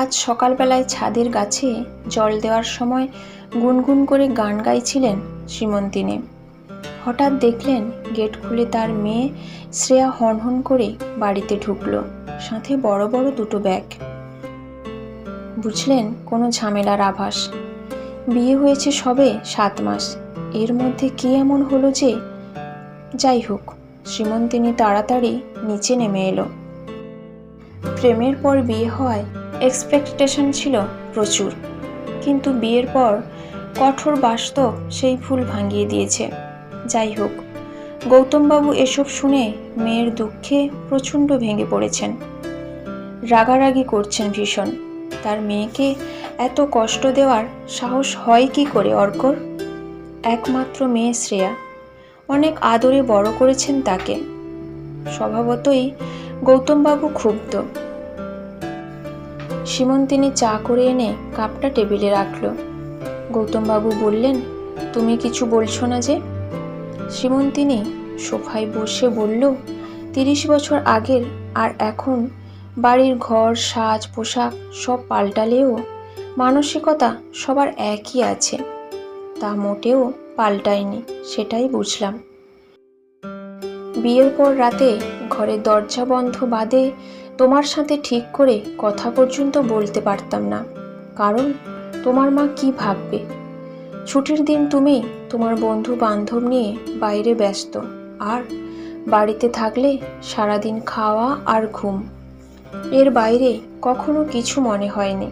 আজ সকালবেলায় ছাদের গাছে জল দেওয়ার সময় গুনগুন করে গান গাইছিলেন শ্রীমন্তিনী। হঠাৎ দেখলেন গেট খুলে তার মেয়ে শ্রেয়া হনহন করে বাড়িতে ঢুকলো, সাথে বড় বড় দুটো ব্যাগ। বুঝলেন, কোনো ঝামেলার আভাস। বিয়ে হয়েছে সবে সাত মাস। এর মধ্যে কি এমন হলো যে? যাই হোক, শ্রীমন্তিনী তাড়াতাড়ি নিচে নেমে এলো। প্রেমের পর বিয়ে হওয়ায় এক্সপেকটেশন ছিল প্রচুর। কিন্তু বিয়ের পর কঠোর বাস্তব সেই ফুল ভাঙিয়ে দিয়েছে। যাই হোক, গৌতমবাবু এসব শুনে মেয়ের দুঃখে প্রচণ্ড ভেঙে পড়েছেন। রাগারাগি করছেন ভীষণ। তার মেয়েকে এত কষ্ট দেওয়ার সাহস হয় কি করে, অর্কর? একমাত্র মেয়ে শ্রেয়া। অনেক আদরে বড় করেছেন তাকে। স্বভাবতই গৌতমবাবু ক্ষুব্ধ। সীমন্তিনী চা করে এনে কাপটা টেবিলে রাখল। গৌতমবাবু বললেন, তুমি কিছু বলছো না যে? সীমন্তিনী সোফায় বসে বলল, তিরিশ বছর আগের আর এখন বাড়ির ঘর, সাজ, পোশাক সব পাল্টালেও মানসিকতা সবার একই আছে। তা মোটেও পাল্টায়নি, সেটাই বুঝলাম। বিয়ের পর রাতে ঘরের দরজা বন্ধ বাদে তোমার সাথে ঠিক করে কথা পর্যন্ত বলতে পারতাম না। কারণ তোমার মা কি ভাববে? ছুটির দিন তুমি তোমার বন্ধু বান্ধব নিয়ে বাইরে ব্যস্ত। আর বাড়িতে থাকলে সারাদিন খাওয়া আর ঘুম। এর বাইরে কখনো কিছু মনে হয়নি।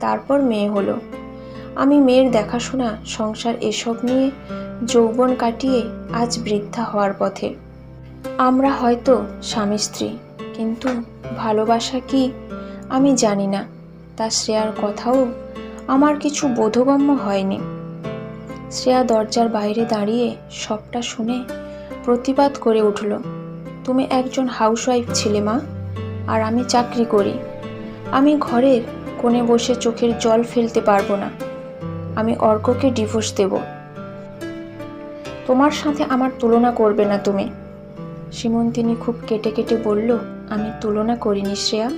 তারপর মেয়ে হলো। আমি মেয়ের দেখাশোনা, সংসার এসব নিয়ে যৌবন কাটিয়ে আজ বৃদ্ধা হওয়ার পথে। আমরা হয়তো স্বামী স্ত্রী কিন্তু ভালোবাসা কি? আমি জানি না। তা শ্রেয়ার কথাও আমার কিছু বোধগম্য হয়নি। শ্রেয়া দরজার বাইরে দাঁড়িয়ে সবটা শুনে প্রতিবাদ করে উঠল, তুমি একজন হাউসওয়াইফ ছিলে মা, আর আমি চাকরি করি। আমি ঘরের কোণে বসে চোখের জল ফেলতে পারব না। আমি অর্ককে ডিভোর্স দেব। তোমার সাথে আমার তুলনা করবে না তুমি। সীমন্তিনী খুব কেটে কেটে বলল আমি তুলনা করিনি শ্রেয়া।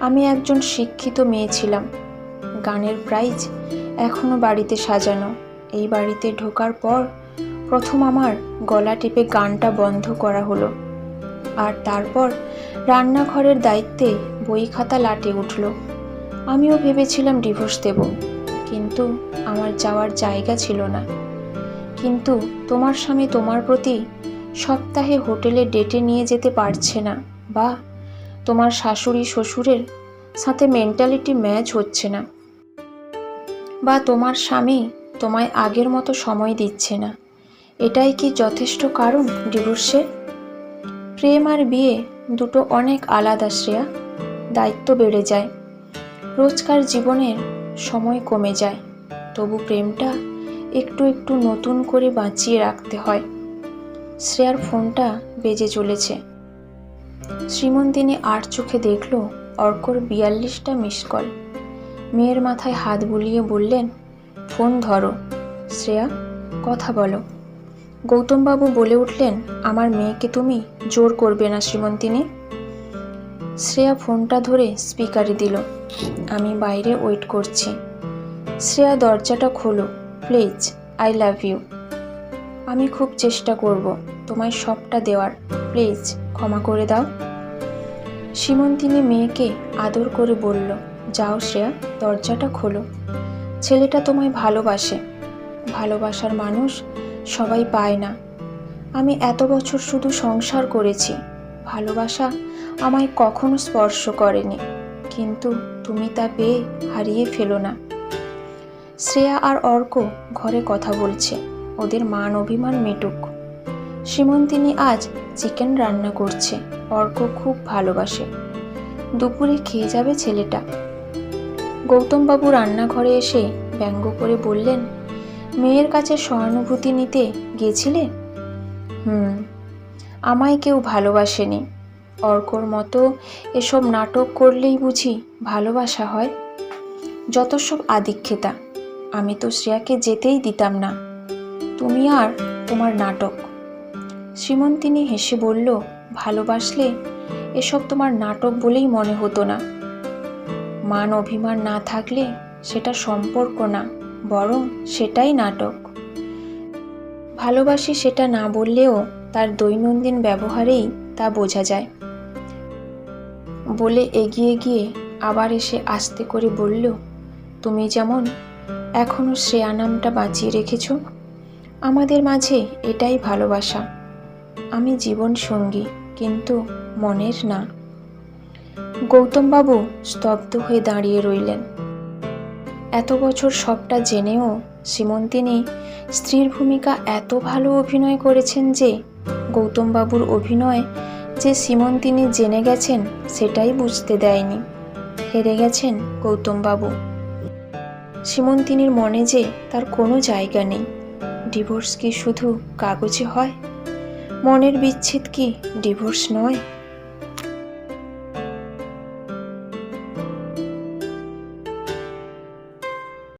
আমি একজন শিক্ষিত মেয়ে ছিলাম। গানের প্রাইজ এখনও বাড়িতে সাজানো। এই বাড়িতে ঢোকার পর প্রথম আমার গলা টিপে গানটা বন্ধ করা হলো। আর তারপর রান্নাঘরের দায়িত্বে বই খাতা লাটে উঠল। আমিও ভেবেছিলাম ডিভোর্স দেব, কিন্তু আমার যাওয়ার জায়গা ছিল না। কিন্তু তোমার স্বামী তোমার প্রতি সপ্তাহে হোটেলে ডেটে নিয়ে যেতে পারছে না। বা তোমার শাশুড়ি শ্বশুরের সাথে মেন্টালিটি ম্যাচ হচ্ছে না। বা তোমার স্বামী তোমায় আগের মতো সময় দিচ্ছে না। এটাই কি যথেষ্ট কারণ ডিভোর্সের? প্রেম আর বিয়ে দুটো অনেক আলাদা শ্রেয়া। দায়িত্ব বেড়ে যায়। রোজকার জীবনের সময় কমে যায়। তবু প্রেমটা একটু একটু নতুন করে বাঁচিয়ে রাখতে হয়। শ্রেয়ার ফোনটা বেজে চলেছে। শ্রীমন্তিনী আর চোখে দেখল অর্কর বিয়াল্লিশটা মিস কল মেয়ের মাথায় হাত বুলিয়ে বললেন, ফোন ধরো। শ্রেয়া, কথা বলো। গৌতমবাবু বলে উঠলেন, আমার মেয়েকে তুমি জোর করবে না শ্রীমন্তিনী। শ্রেয়া ফোনটা ধরে স্পিকারে দিল, আমি বাইরে ওয়েট করছি। শ্রেয়া দরজাটা খোলো, প্লিজ, আই লাভ ইউ। আমি খুব চেষ্টা করব, তোমায় সবটা দেওয়ার। প্লিজ, ক্ষমা করে দাও। সীমন্তিনী মেয়েকে আদর করে বলল, যাও শ্রেয়া, দরজাটা খোলো। ছেলেটা তোমায় ভালোবাসে। ভালোবাসার মানুষ সবাই পায় না। আমি এত বছর শুধু সংসার করেছি। ভালোবাসা আমায় কখনো স্পর্শ করেনি। কিন্তু তুমি তা পেয়ে হারিয়ে ফেলো না। শ্রেয়া আর অর্ক ঘরে কথা বলছে। ওদের মান অভিমান মেটুক। সীমন্তিনী আজ চিকেন রান্না করছে, অর্ক খুব ভালোবাসে। দুপুরে খেয়ে যাবে ছেলেটা। গৌতমবাবু রান্নাঘরে এসে ব্যঙ্গ করে বললেন, মেয়ের কাছে সহানুভূতি নিতে গেছিলে? হুম, আমায় কেউ ভালোবাসেনি। অর্কর মতো এসব নাটক করলেই বুঝি ভালোবাসা হয়। যত সব আদিক্ষেতা, আমি তো শ্রেয়াকে যেতেই দিতাম না। তুমি আর তোমার নাটক। শ্রীমন্তিনী হেসে বলল, ভালোবাসলে এসব তোমার নাটক বলেই মনে হতো না। মান অভিমান না থাকলে সেটা সম্পর্ক না, বরং সেটাই নাটক। ভালোবাসি সেটা না বললেও তার দৈনন্দিন ব্যবহারেই তা বোঝা যায়। বলে এগিয়ে গিয়ে আবার এসে আস্তে করে বলল, তুমি যেমন এখনও শ্রেয়া নামটা বাঁচিয়ে রেখেছ, আমাদের মাঝে এটাই ভালোবাসা। আমি জীবন সঙ্গী, কিন্তু মনের না। গৌতমবাবু স্তব্ধ হয়ে দাঁড়িয়ে রইলেন। এত বছর সবটা জেনেও সীমন্তিনী স্ত্রীর ভূমিকা এত ভালো অভিনয় করেছেন যে, গৌতমবাবুর অভিনয় যে সীমন্তিনী জেনে গেছেন সেটাই বুঝতে দেয়নি। হেরে গেছেন গৌতমবাবু। সীমন্তিনীর মনে যে তার কোনো জায়গা নেই। ডিভোর্স কি শুধু কাগজে হয়? মনের বিচ্ছেদ কি? ডিভোর্স নয়?